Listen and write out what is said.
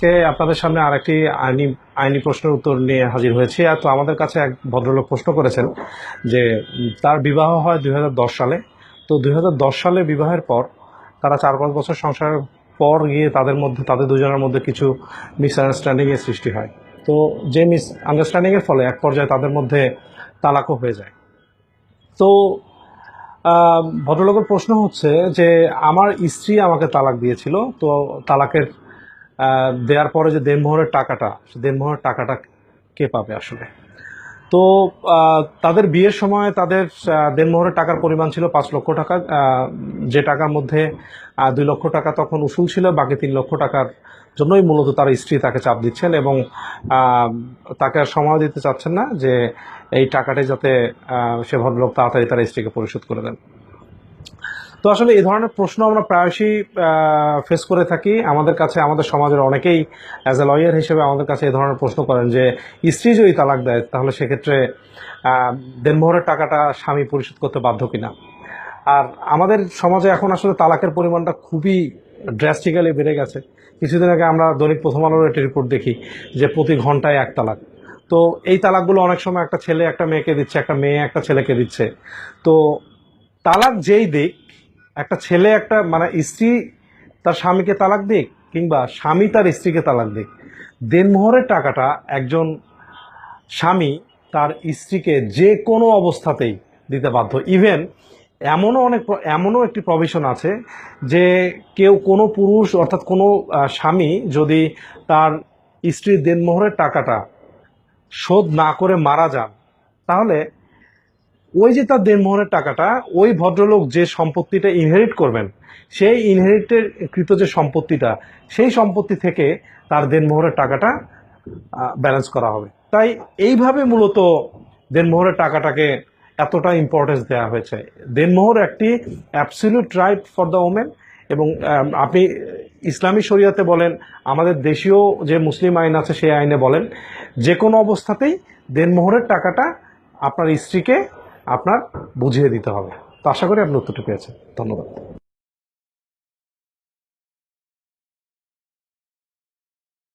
আজকে আপনাদের সামনে আরেকটি আইনি আইনি প্রশ্নের উত্তর নিয়ে হাজির হয়েছি। আর তো আমাদের কাছে এক ভদ্রলোক প্রশ্ন করেছেন যে তার বিবাহ হয় দুই হাজার দশ সালে। তো দু হাজার দশ সালে বিবাহের পর তারা চার পাঁচ বছর সংসারের পর গিয়ে তাদের মধ্যে, তাদের দুজনের মধ্যে কিছু মিসআন্ডারস্ট্যান্ডিংয়ের সৃষ্টি হয়। তো যে মিস আন্ডারস্ট্যান্ডিংয়ের ফলে এক পর্যায়ে তাদের মধ্যে তালাকও হয়ে যায়। তো ভদ্রলোকের প্রশ্ন হচ্ছে যে, আমার স্ত্রী আমাকে তালাক দিয়েছিল, তো তালাকের দেওয়ার পরে যে দেনমোহরের টাকাটা সে দেনমোহরের টাকাটা কে পাবে আসলে? তো তাদের বিয়ের সময় তাদের দেনমোহরের টাকার পরিমাণ ছিল পাঁচ লক্ষ টাকা। যে টাকার মধ্যে দুই লক্ষ টাকা তখন উসুল ছিল, বাকি তিন লক্ষ টাকার জন্যই মূলত তার স্ত্রী তাকে চাপ দিচ্ছেন এবং তাকে আর সময় দিতে চাচ্ছেন না যে এই টাকাটি যাতে সে ভদ্রলোক তাড়াতাড়ি তার স্ত্রীকে পরিশোধ করে দেন। তো আসলে এই ধরনের প্রশ্ন আমরা প্রায়শই ফেস করে থাকি। আমাদের কাছে, আমাদের সমাজের অনেকেই অ্যাজ এ লয়ার হিসেবে আমাদের কাছে এই ধরনের প্রশ্ন করেন যে, স্ত্রী যদি তালাক দেয়, তাহলে সেক্ষেত্রে দেনমোহরের টাকাটা স্বামী পরিশোধ করতে বাধ্য কিনা? আর আমাদের সমাজে এখন আসলে তালাকের পরিমাণটা খুবই ড্রাস্টিক্যালি বেড়ে গেছে। কিছুদিন আগে আমরা দৈনিক প্রথম আলোর একটি রিপোর্ট দেখি যে, প্রতি ঘন্টায় এক তালাক। তো এই তালাকগুলো অনেক সময় একটা ছেলে একটা মেয়েকে দিচ্ছে, একটা মেয়ে একটা ছেলেকে দিচ্ছে। তো তালাক যেই দিক একটা ছেলে, একটা মানে স্ত্রী তার স্বামীকে তালাক দিক কিংবা স্বামী তার স্ত্রীকে তালাক দিক। দেনমোহরের টাকাটা একজন স্বামী তার স্ত্রীকে যে কোনো অবস্থাতেই দিতে বাধ্য। ইভেন এমনও অনেক এমনও একটি প্রভিশন আছে যে কেউ কোনো পুরুষ অর্থাৎ কোনো স্বামী যদি তার স্ত্রীর দেনমোহরের টাকাটা শোধ না করে মারা যান, তাহলে ওই যে তার দেনমোহরের টাকাটা, ওই ভদ্রলোক যে সম্পত্তিটা ইনহেরিট করবেন, সেই ইনহেরিটের কৃত যে সম্পত্তিটা, সেই সম্পত্তি থেকে তার দেনমোহরের টাকাটা ব্যালেন্স করা হবে। তাই এইভাবে মূলত দেনমোহরের টাকাটাকে এতটা ইম্পর্টেন্স দেওয়া হয়েছে। দেনমোহর একটি absolute right for the women এবং আপনি ইসলামী শরিয়াতে বলেন, আমাদের দেশীয় যে মুসলিম আইন আছে সেই আইনে বলেন, যে কোনো অবস্থাতেই দেনমোহরের টাকাটা আপনার স্ত্রীকে আপনার বুঝিয়ে দিতে হবে। তো আশা করি আপনি উত্তরটি পেয়েছেন। ধন্যবাদ।